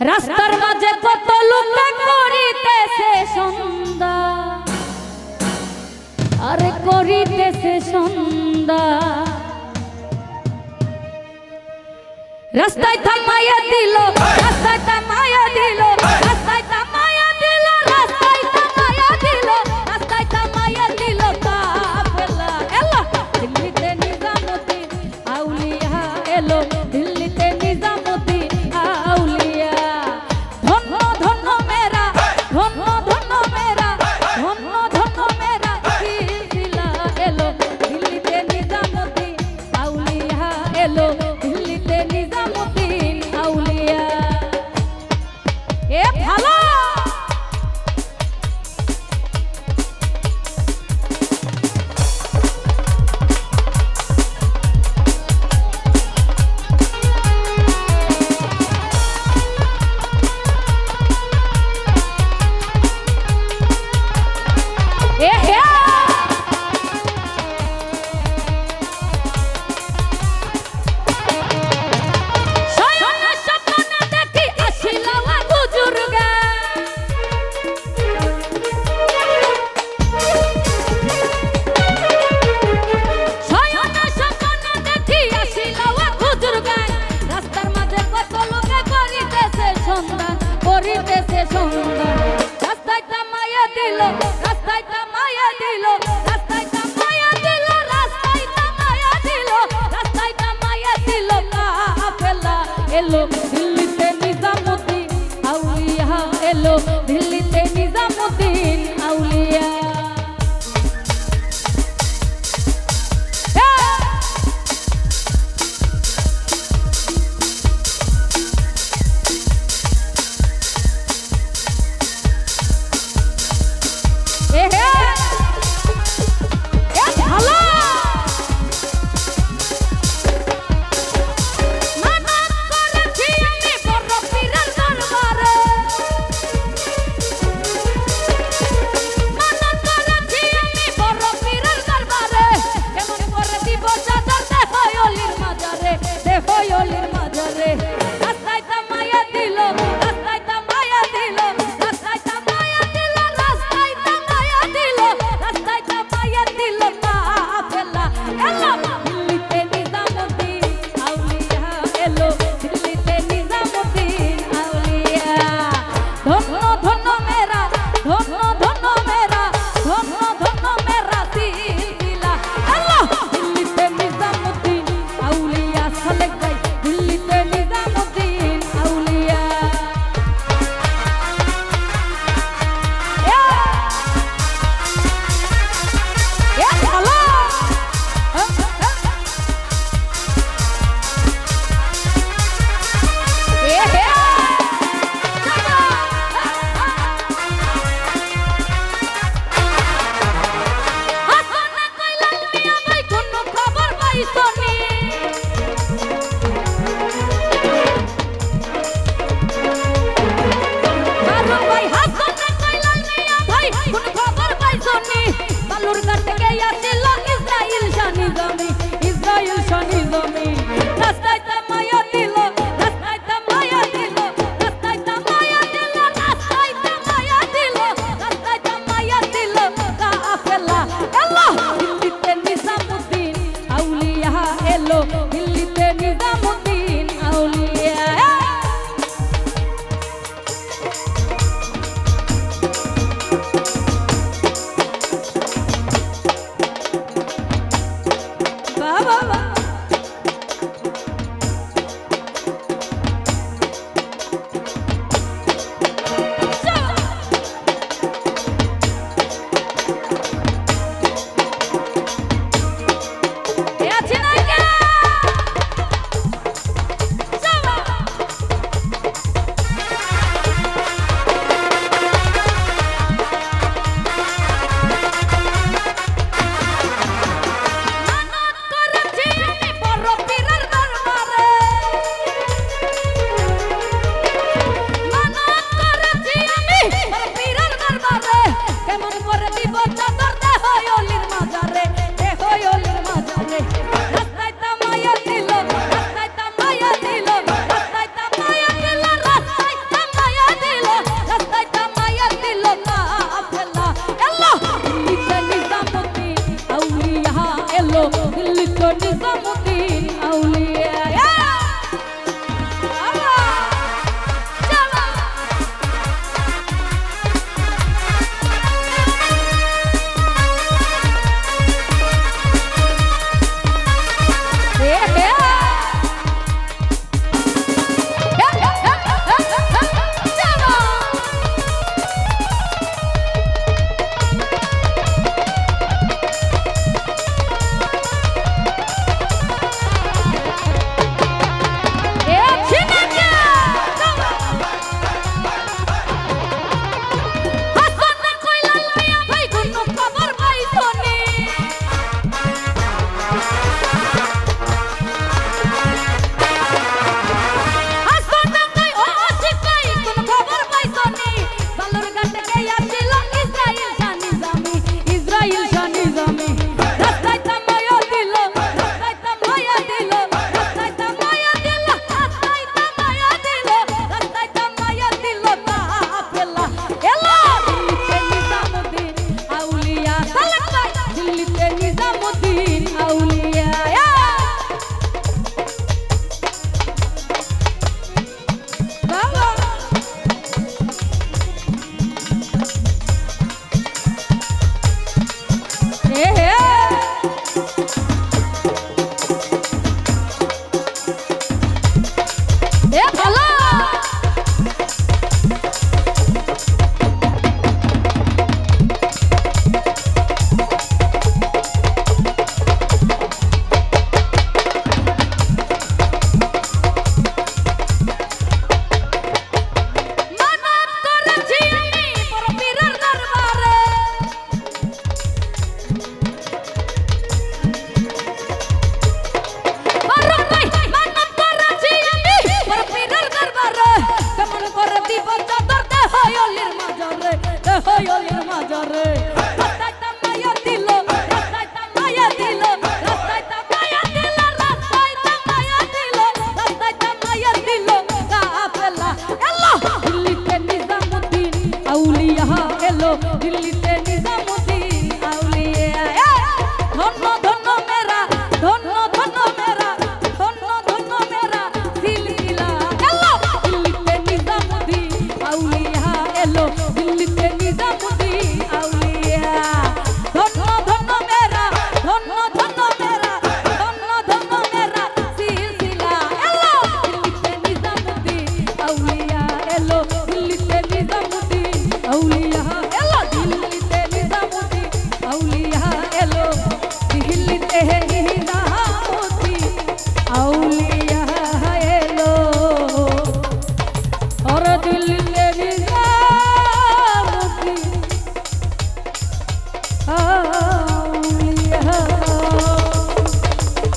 রাস্তার মাঝে কত লোকে করিতেছে সন্ধ্যা। আরে করিতেছে সন্ধ্যা। রাস্তায় থামাইয়া দিল রাস্তায় থামাইয়া দিল সন্ধান করিতেছে সন্ধান রাস্তায় তামায়া দিল রাস্তায় তামায়া দিল রাস্তায় তামায়া দিল রাস্তায় তামায়া দিল রাস্তায় তামায়া দিল। কাফেলা এলো, দিল্লিতে নিজামুদ্দিন আউলিয়া এলো। ধন্য ধন্য মেরা ধন্য